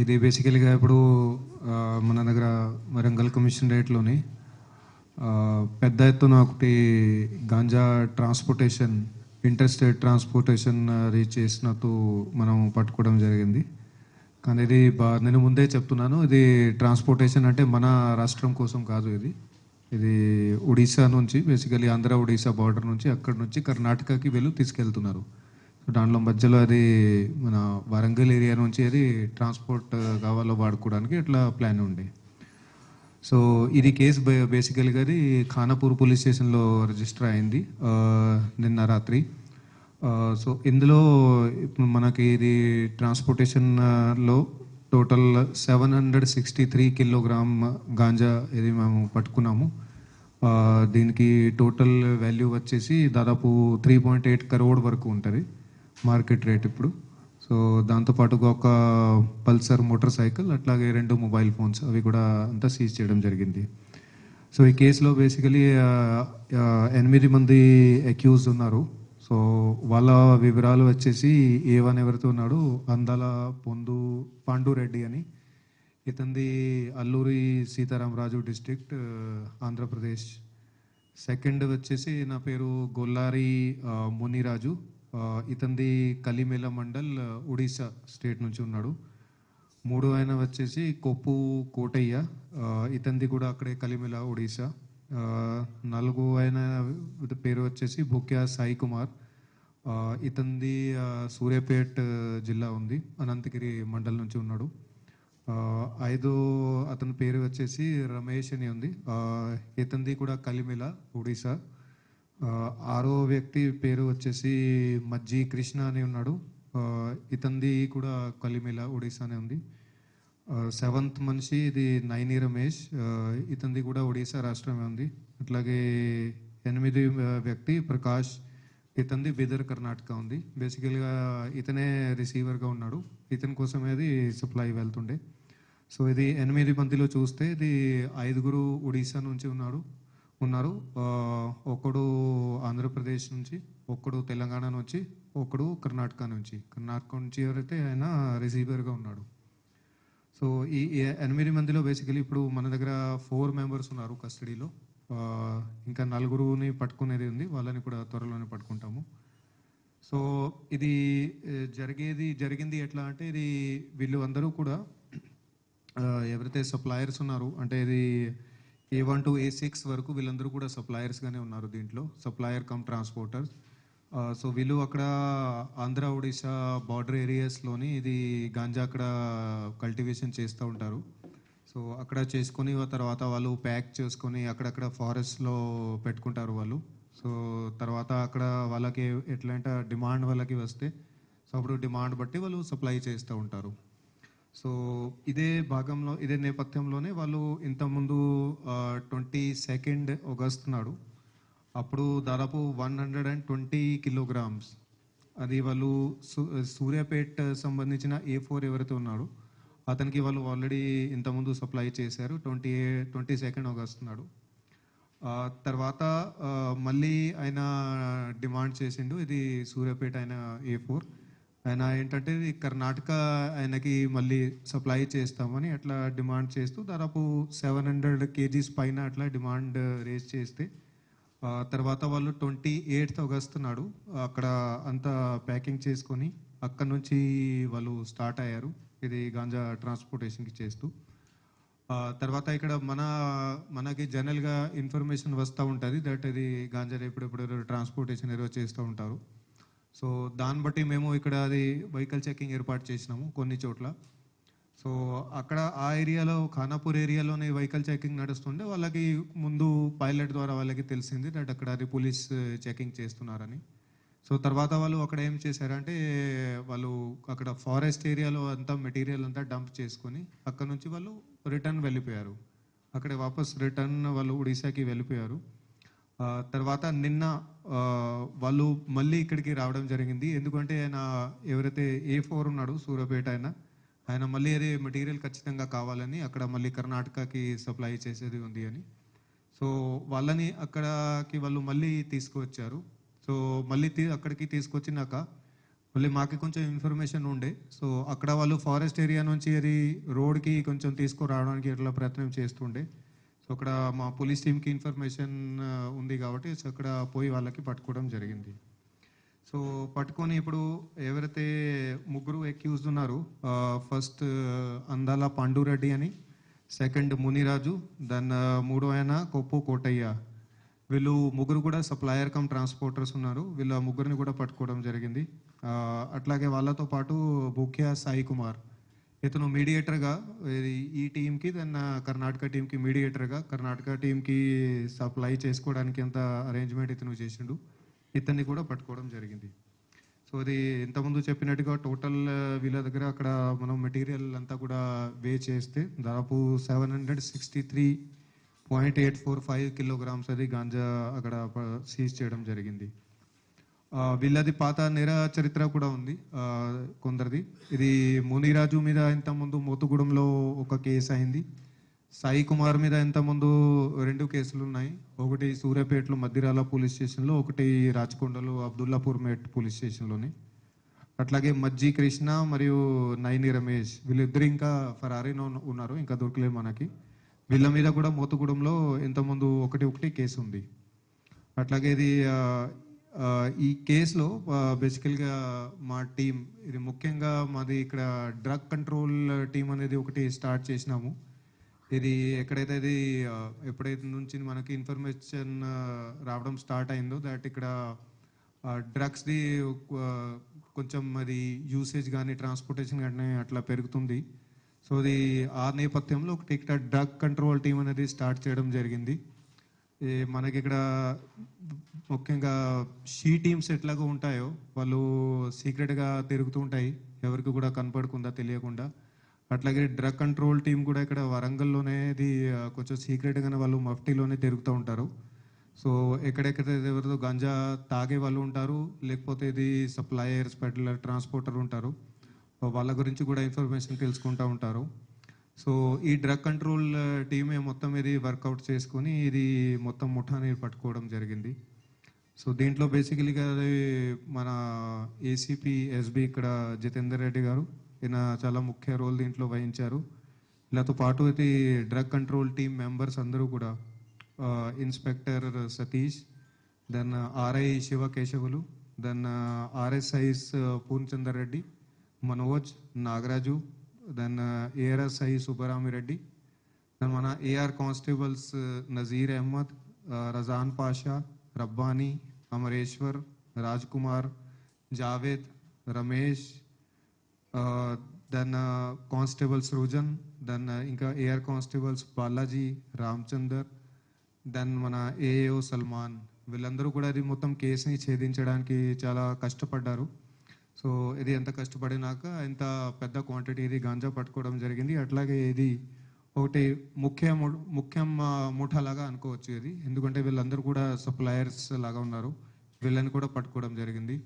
ఇది బేసికలీగా ఇప్పుడు మన దగ్గర వరంగల్ కమిషనరేట్లోని రేట్లోని పెద్ద ఎత్తున ఒకటి ganja transportation interstate transportation reach చేసినట్టు మనం పట్టుకోవడం జరిగింది. కానీ ఇది బా నేను ముందే చెప్తున్నాను ఇది ట్రాన్స్పోర్టేషన్ అంటే మన రాష్ట్రం కోసం కాదు ఇది. ఇది ఒడిశా నుంచి బేసికలీ ఆంధ్ర ఒడిశా బార్డర్ నుంచి అక్కడ నుంచి కర్ణాటకకి వెళ్ళి తీసుకెళ్తున్నారు. దాంట్లో మధ్యలో అది మన వరంగల్ ఏరియా నుంచి అది ట్రాన్స్పోర్ట్ uh, కావాలో వాడుకోవడానికి ఇట్లా ప్లాన్ ఉండే. సో ఇది కేసు బే- బేసికల్గా అది ఖానాపూర్ పోలీస్ స్టేషన్లో రిజిస్టర్ అయింది uh, నిన్న రాత్రి. Uh, సో ఇందులో మనకి ఇది ట్రాన్స్పోర్టేషన్లో total seven hundred sixty three kilogram ganja ఇది మేము పట్టుకున్నాము. దీనికి టోటల్ వాల్యూ వచ్చేసి దాదాపు త్రీ పాయింట్ ఎయిట్ కరోడ్ వరకు ఉంటుంది. మార్కెట్ రేట్ ఇప్పుడు. సో దాంతోపాటుగా ఒక పల్సర్ మోటార్ సైకిల్ అట్లాగే రెండు మొబైల్ ఫోన్స్ అవి కూడా అంతా సీజ్ చేయడం జరిగింది. సో ఈ కేసులో బేసికలీ ఎనిమిది మంది అక్యూజ్ ఉన్నారు. సో వాళ్ళ వివరాలు వచ్చేసి ఏవన్ ఎవరితో ఉన్నాడు అందాల పొందు పాండురెడ్డి అని. ఇతంది అల్లూరి సీతారామరాజు డిస్ట్రిక్ట్ ఆంధ్రప్రదేశ్. సెకండ్ వచ్చేసి నా పేరు గొల్లారి మునిరాజు. ఇతంది కలిమేల మండల్ ఒడిశా స్టేట్ నుంచి ఉన్నాడు. మూడు ఆయన వచ్చేసి కొప్పు కోటయ్య. ఇతంది కూడా అక్కడే కలిమేల ఒడిశా. నలుగు నాలుగు ఆయన పేరు వచ్చేసి బుక్యా సాయి కుమార్. ఇతంది సూర్యాపేట్ జిల్లా ఉంది అనంతగిరి మండల్ నుంచి ఉన్నాడు. ఐదు ఐదో అతని పేరు వచ్చేసి రమేష్ అని ఉంది. ఇతంది కూడా కలిమిల ఒడిశా. ఆరో వ్యక్తి పేరు వచ్చేసి మజ్జి కృష్ణ అని ఉన్నాడు. ఇతంది కూడా కలిమిల ఒడిశానే ఉంది. సెవెంత్ మనిషి ఇది నైని రమేష్. ఇతంది కూడా ఒడిశా రాష్ట్రమే ఉంది. అట్లాగే ఎనిమిది వ్యక్తి ప్రకాష్ ఇతంది బీదర్ కర్ణాటక ఉంది. బేసికల్గా ఇతనే రిసీవర్గా ఉన్నాడు. ఇతని కోసమే అది సప్లై వెళ్తుండే. సో ఇది ఎనిమిది మందిలో చూస్తే ఇది ఐదుగురు ఒడిశా నుంచి ఉన్నాడు ఉన్నారు. ఒకడు ఆంధ్రప్రదేశ్ నుంచి ఒకడు తెలంగాణ నుంచి ఒకడు కర్ణాటక నుంచి. కర్ణాటక నుంచి ఎవరైతే ఆయన రిసీవర్గా ఉన్నాడు. సో ఈ ఎనిమిది మందిలో బేసికలీ ఇప్పుడు మన దగ్గర ఫోర్ మెంబర్స్ ఉన్నారు కస్టడీలో ఇంకా నలుగురుని పట్టుకునేది ఉంది. వాళ్ళని కూడా త్వరలోనే పట్టుకుంటాము. సో ఇది జరిగేది జరిగింది ఎట్లా అంటే ఇది వీళ్ళు అందరూ కూడా ఎవరైతే సప్లయర్స్ ఉన్నారు అంటే ఇది A one to A six వరకు వీళ్ళందరూ కూడా సప్లయర్స్గానే ఉన్నారు దీంట్లో. సప్లయర్ కమ్ ట్రాన్స్పోర్టర్స్ సో వీళ్ళు అక్కడ ఆంధ్ర ఒడిశా బార్డర్ ఏరియాస్లోని ఇది గాంజా అక్కడ కల్టివేషన్ చేస్తూ ఉంటారు. సో అక్కడ చేసుకొని తర్వాత వాళ్ళు ప్యాక్ చేసుకొని అక్కడక్కడ ఫారెస్ట్లో పెట్టుకుంటారు వాళ్ళు. సో తర్వాత అక్కడ వాళ్ళకి ఎట్లంటే డిమాండ్ వాళ్ళకి వస్తే సో అప్పుడు డిమాండ్ బట్టి వాళ్ళు సప్లై చేస్తూ ఉంటారు. సో ఇదే భాగంలో ఇదే నేపథ్యంలోనే వాళ్ళు ఇంతకుముందు ట్వంటీ సెకండ్ ఆగస్ట్ నాడు అప్పుడు దాదాపు one hundred and twenty kilograms అది వాళ్ళు సూ- సూర్యాపేట్ సంబంధించిన ఏ ఫోర్ ఎవరైతే ఉన్నాడో అతనికి వాళ్ళు ఆల్రెడీ ఇంతకుముందు సప్లై చేశారు ట్వంటీ ట్వంటీ సెకండ్ ఆగస్ట్ నాడు తర్వాత మళ్ళీ ఆయన డిమాండ్ చేసిండు ఇది సూర్యాపేట ఆయన ఏ ఫోర్ ఆయన ఏంటంటే ఇది కర్ణాటక ఆయనకి మళ్ళీ సప్లై చేస్తామని అట్లా డిమాండ్ చేస్తూ దాదాపు సెవెన్ హండ్రెడ్ కేజీస్ పైన అట్లా డిమాండ్ రేజ్ చేస్తే తర్వాత వాళ్ళు ట్వంటీ ఎయిత్ ఆగస్ట్ నాడు అక్కడ అంతా ప్యాకింగ్ చేసుకొని అక్కడ నుంచి వాళ్ళు స్టార్ట్ అయ్యారు ఇది గాంజా ట్రాన్స్పోర్టేషన్కి చేస్తూ. తర్వాత ఇక్కడ మన మనకి జనరల్గా ఇన్ఫర్మేషన్ వస్తూ ఉంటుంది దట్ ఇది గాంజా ఎప్పుడెప్పుడు ట్రాన్స్పోర్టేషన్ ఏదో చేస్తూ ఉంటారు. సో దాన్ని బట్టి మేము ఇక్కడ అది వెహికల్ చెకింగ్ ఏర్పాటు చేసినాము కొన్ని చోట్ల. సో అక్కడ ఆ ఏరియాలో ఖానాపూర్ ఏరియాలోనే వెహికల్ చెకింగ్ నడుస్తుండే. వాళ్ళకి ముందు పైలట్ ద్వారా వాళ్ళకి తెలిసింది దట్ అక్కడ అది పోలీస్ చెకింగ్ eh, చేస్తున్నారని. సో తర్వాత వాళ్ళు అక్కడ ఏం చేశారంటే వాళ్ళు అక్కడ ఫారెస్ట్ ఏరియాలో అంతా మెటీరియల్ అంతా డంప్ చేసుకొని అక్కడ నుంచి వాళ్ళు రిటర్న్ వెళ్ళిపోయారు. అక్కడ వాపస్ రిటర్న్ వాళ్ళు ఒడిశాకి వెళ్ళిపోయారు. తర్వాత నిన్న వాళ్ళు మళ్ళీ ఇక్కడికి రావడం జరిగింది. ఎందుకంటే ఆయన ఎవరైతే ఏ ఫోర్ ఉన్నాడు సూర్యాపేట ఆయన ఆయన మళ్ళీ అదే మెటీరియల్ ఖచ్చితంగా కావాలని అక్కడ మళ్ళీ కర్ణాటకకి సప్లై చేసేది ఉంది అని. సో వాళ్ళని అక్కడికి వాళ్ళు మళ్ళీ తీసుకువచ్చారు. సో మళ్ళీ తీ- అక్కడికి తీసుకొచ్చినాక మళ్ళీ మాకు కొంచెం ఇన్ఫర్మేషన్ ఉండే. సో అక్కడ వాళ్ళు ఫారెస్ట్ ఏరియా నుంచి అది రోడ్కి కొంచెం తీసుకురావడానికి ఇట్లా ప్రయత్నం చేస్తుండే. అక్కడ మా పోలీస్ టీమ్కి ఇన్ఫర్మేషన్ ఉంది కాబట్టి సో అక్కడ పోయి వాళ్ళకి పట్టుకోవడం జరిగింది. సో పట్టుకొని ఇప్పుడు ఎవరైతే ముగ్గురు ఎక్యూజ్ ఉన్నారు ఫస్ట్ అందాల పాండురెడ్డి అని సెకండ్ మునిరాజు దెన్ మూడో ఆయన కొప్పు కోటయ్య. వీళ్ళు ముగ్గురు కూడా సప్లయర్ కమ్ ట్రాన్స్పోర్టర్స్ ఉన్నారు. వీళ్ళ ముగ్గురిని కూడా పట్టుకోవడం జరిగింది. అట్లాగే వాళ్ళతో పాటు ముఖ్య సాయి కుమార్. ఇతను మీడియేటర్గా ఈ టీంకి దెన్ కర్ణాటక టీంకి మీడియేటర్గా కర్ణాటక టీంకి సప్లై చేసుకోవడానికి ఎంత అరేంజ్మెంట్ ఇతను చేసిండు ఇతన్ని కూడా పట్టుకోవడం జరిగింది. సో అది ఇంతకుముందు చెప్పినట్టుగా టోటల్ వీళ్ళ దగ్గర అక్కడ మనం మెటీరియల్ అంతా కూడా వే చేస్తే దాదాపు seven hundred sixty three point eight four five kilograms అది గాంజా అక్కడ సీజ్ చేయడం జరిగింది. వీళ్ళది పాత నేర చరిత్ర కూడా ఉంది కొందరిది. ఇది మునిరాజు మీద ఇంతకుముందు ముందు మోతుగూడెంలో ఒక కేసు అయింది. సాయి కుమార్ మీద ఇంతకుముందు రెండు కేసులు ఉన్నాయి. ఒకటి సూర్యాపేటలో మద్దిరాల పోలీస్ స్టేషన్లో ఒకటి రాచకొండలో అబ్దుల్లాపూర్ మేట్ పోలీస్ స్టేషన్లోని. అట్లాగే మజ్జి కృష్ణ మరియు నైని రమేష్ వీళ్ళిద్దరు ఇంకా ఫరారీలో ఉన్నారు ఇంకా దొరకలేదు మనకి. వీళ్ళ మీద కూడా మోతుగూడెంలో ఇంతకుముందు ఒకటి ఒకటి కేసు ఉంది. అట్లాగే ఇది ఈ కేసులో బేసికల్గా మా టీం ఇది ముఖ్యంగా మాది ఇక్కడ డ్రగ్ కంట్రోల్ టీం అనేది ఒకటి స్టార్ట్ చేసినాము. ఇది ఎక్కడైతే ఇది ఎప్పుడైతే నుంచి మనకి ఇన్ఫర్మేషన్ రావడం స్టార్ట్ అయిందో దట్ ఇక్కడ డ్రగ్స్ది కొంచెం అది యూసేజ్ కానీ ట్రాన్స్పోర్టేషన్ కానీ అట్లా పెరుగుతుంది. సో అది ఆ నేపథ్యంలో ఒకటి ఇక్కడ డ్రగ్ కంట్రోల్ టీం అనేది స్టార్ట్ చేయడం జరిగింది. మనకి ఇక్కడ ముఖ్యంగా షీ టీమ్స్ ఎట్లాగో ఉంటాయో వాళ్ళు సీక్రెట్గా తిరుగుతూ ఉంటాయి. ఎవరికి కూడా కనపడకుండా తెలియకుండా. అట్లాగే డ్రగ్ కంట్రోల్ టీం కూడా ఇక్కడ వరంగల్లోనే ఇది కొంచెం సీక్రెట్గానే వాళ్ళు మఫ్టీలోనే తిరుగుతూ ఉంటారు. సో ఎక్కడెక్కడ ఎవరితో గంజా తాగే వాళ్ళు ఉంటారు లేకపోతే ఇది సప్లయర్స్ పెడ్లర్ ట్రాన్స్పోర్టర్ ఉంటారు. వాళ్ళ గురించి కూడా ఇన్ఫర్మేషన్ తెలుసుకుంటూ ఉంటారు. సో ఈ డ్రగ్ కంట్రోల్ టీమే మొత్తం ఇది వర్కౌట్ చేసుకొని ఇది మొత్తం ముఠాని పట్టుకోవడం జరిగింది. సో దీంట్లో బేసికలీగా మన ఏసీపీ ఎస్బీ ఇక్కడ జితేందర్ రెడ్డి గారు ఈయన చాలా ముఖ్య రోల్ దీంట్లో వహించారు. వీళ్ళతో పాటు అయితే డ్రగ్ కంట్రోల్ టీమ్ మెంబర్స్ అందరూ కూడా inspector Satish then RI Siva Kesavulu then RSIs Purnachander Reddy Manoj Nagaraju then ARS I Subbaramireddy then మన AR constables Nazeer Ahmed Razan Pasha Rabbani Amareshwar Raj Kumar Javed Ramesh then constable Srujan then ఇంకా AR constables Balaji Ramachandar then మన AAO Salman వీళ్ళందరూ కూడా ఇది మొత్తం కేసుని ఛేదించడానికి చాలా కష్టపడ్డారు. సో ఇది ఎంత కష్టపడినాక ఇంత పెద్ద క్వాంటిటీ ఇది గాంజా పట్టుకోవడం జరిగింది. అట్లాగే ఇది ఒకటి ముఖ్య ముఖ్యం ఆ, ముఠాలాగా అనుకోవచ్చు ఇది. ఎందుకంటే వీళ్ళందరూ కూడా సప్లయర్స్ లాగా ఉన్నారు. వీళ్ళని కూడా పట్టుకోవడం జరిగింది.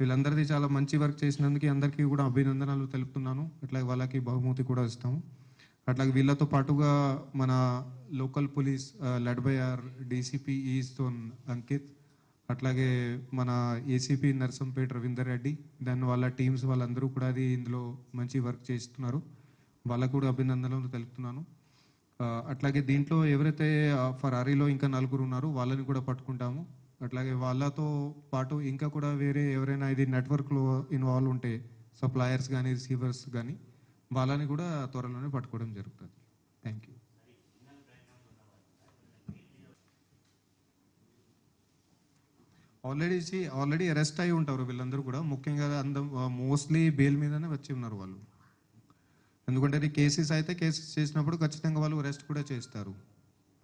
వీళ్ళందరిది చాలా మంచి వర్క్ చేసినందుకు అందరికీ కూడా అభినందనలు తెలుపుతున్నాను. అట్లాగే వాళ్ళకి బహుమతి కూడా ఇస్తాము. అట్లాగే వీళ్ళతో పాటుగా మన local police led by our DCP east zone Ankit అట్లాగే మన ఏసీపీ నర్సంపేట రవీందర్ రెడ్డి దాని వాళ్ళ టీమ్స్ వాళ్ళందరూ కూడా అది ఇందులో మంచి వర్క్ చేస్తున్నారు. వాళ్ళకు కూడా అభినందనలు తెలుపుతున్నాను. అట్లాగే దీంట్లో ఎవరైతే ఫరారీలో ఇంకా నలుగురు ఉన్నారో వాళ్ళని కూడా పట్టుకుంటాము. అట్లాగే వాళ్ళతో పాటు ఇంకా కూడా వేరే ఎవరైనా ఇది నెట్వర్క్లో ఇన్వాల్వ్ ఉంటే సప్లయర్స్ కానీ రిసీవర్స్ కానీ వాళ్ళని కూడా త్వరలోనే పట్టుకోవడం జరుగుతుంది thank you already already arrest అయి ఉంటారు వీళ్ళందరూ కూడా. ముఖ్యంగా అందం మోస్ట్లీ బెయిల్ మీదనే వచ్చి ఉన్నారు వాళ్ళు. ఎందుకంటే అది కేసెస్ అయితే కేసెస్ చేసినప్పుడు ఖచ్చితంగా వాళ్ళు అరెస్ట్ కూడా చేస్తారు.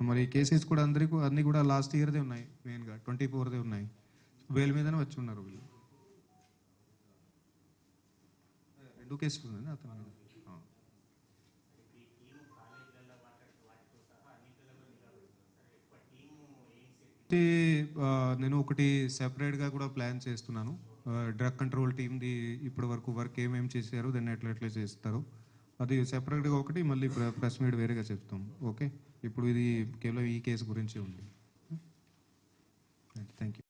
మరి కేసెస్ కూడా అందరికీ అన్ని కూడా లాస్ట్ ఇయర్దే ఉన్నాయి మెయిన్గా ట్వంటీ ఫోర్దే ఉన్నాయి. బెయిల్ మీదనే వచ్చి ఉన్నారు వీళ్ళు. రెండు కేసులు ఉన్నాయి అతను. ఆ. నేను ఒకటి సెపరేట్గా కూడా ప్లాన్ చేస్తున్నాను. డ్రగ్ కంట్రోల్ టీమ్ది ఇప్పటి వరకు వర్క్ ఏమేమి చేశారు దాన్ని ఎట్లా ఎట్లా చేస్తారు. అది సెపరేట్గా ఒకటి మళ్ళీ ప్రెస్ మీట్ వేరేగా చెప్తాం. ఓకే ఇప్పుడు ఇది కేవలం ఈ కేసు గురించి ఉంది. Thank you